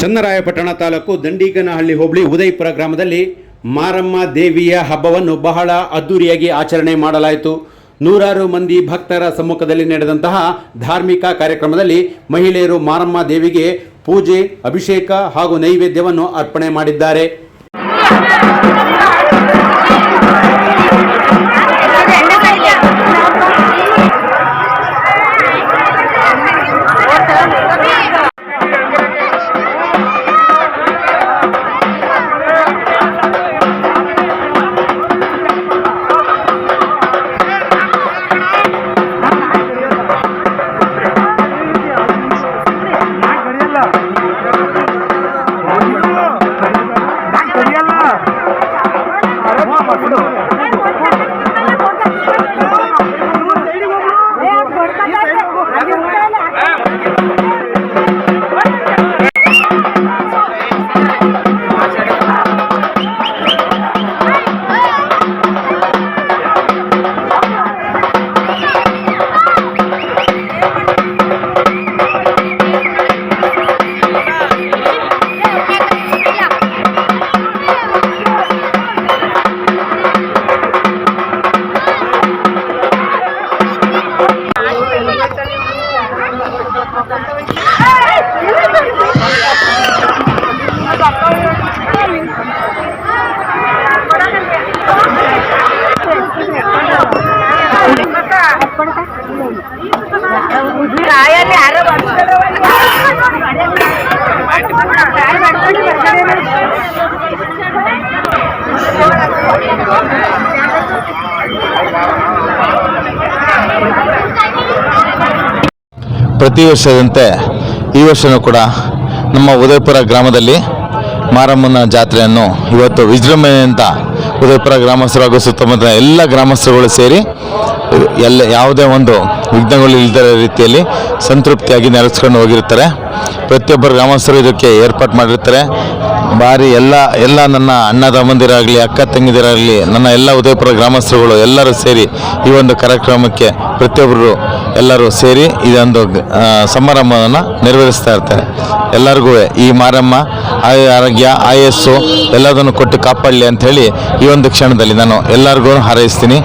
ಚನ್ನರಾಯಪಟ್ಟಣ ತಾಲೂಕು ದಂಡಿಗನಹಳ್ಳಿ ಹೋಬಳಿ ಉದಯಪುರ ಗ್ರಾಮದಲ್ಲಿ ಮಾರಮ್ಮ ದೇವಿಯ ಹಬ್ಬವನ್ನು ಬಹಳ ಅದ್ದೂರಿಯಾಗಿ ಆಚರಣೆ ಮಾಡಲಾಯಿತು. ನೂರಾರು ಮಂದಿ ಭಕ್ತರ ಸಮ್ಮುಖದಲ್ಲಿ ನಡೆದಂತಹ ಧಾರ್ಮಿಕ ಕಾರ್ಯಕ್ರಮದಲ್ಲಿ ಮಹಿಳೆಯರು ಮಾರಮ್ಮ ದೇವಿಗೆ ಪೂಜೆ, ಅಭಿಷೇಕ ಹಾಗೂ ನೈವೇದ್ಯವನ್ನು ಅರ್ಪಣೆ ಮಾಡಿದ್ದಾರೆ. Thank you. ಪ್ರತಿ ವರ್ಷದಂತೆ ಈ ವರ್ಷವೂ ಕೂಡ ನಮ್ಮ ಉದಯಪುರ ಗ್ರಾಮದಲ್ಲಿ ಮಾರಮ್ಮನ ಜಾತ್ರೆಯನ್ನು ಇವತ್ತು ವಿಜೃಂಭಣೆಯಿಂದ ಉದಯಪುರ ಗ್ರಾಮಸ್ಥರು ಹಾಗೂ ಸುತ್ತಮುತ್ತ ಎಲ್ಲ ಗ್ರಾಮಸ್ಥರುಗಳು ಸೇರಿ ಎಲ್ಲ ಯಾವುದೇ ಒಂದು ವಿಘ್ನಗಳು ಇಲ್ಲದ ರೀತಿಯಲ್ಲಿ ಸಂತೃಪ್ತಿಯಾಗಿ ನೆರೆಸ್ಕೊಂಡು ಹೋಗಿರ್ತಾರೆ ಪ್ರತಿಯೊಬ್ಬರು ಗ್ರಾಮಸ್ಥರು ಇದಕ್ಕೆ ಏರ್ಪಾಟ್ ಮಾಡಿರ್ತಾರೆ. ಭಾರಿ ಎಲ್ಲ ಎಲ್ಲ ನನ್ನ ಅಣ್ಣ ತಮ್ಮಂದಿರಾಗಲಿ, ಅಕ್ಕ ತಂಗಿದಿರಾಗಲಿ, ನನ್ನ ಎಲ್ಲ ಉದಯಪುರ ಗ್ರಾಮಸ್ಥರುಗಳು ಎಲ್ಲರೂ ಸೇರಿ ಈ ಒಂದು ಕಾರ್ಯಕ್ರಮಕ್ಕೆ ಪ್ರತಿಯೊಬ್ಬರು ಎಲ್ಲರೂ ಸೇರಿ ಇದೊಂದು ಸಮಾರಂಭವನ್ನು ನೆರವೇರಿಸ್ತಾ ಇರ್ತಾರೆ. ಎಲ್ಲರಿಗೂ ಈ ಮಾರಮ್ಮ ಆಯು ಆರೋಗ್ಯ, ಆಯಸ್ಸು ಎಲ್ಲದನ್ನು ಕೊಟ್ಟು ಕಾಪಾಡಲಿ ಅಂಥೇಳಿ ಈ ಒಂದು ಕ್ಷಣದಲ್ಲಿ ನಾನು ಎಲ್ಲರಿಗೂ ಹಾರೈಸ್ತೀನಿ.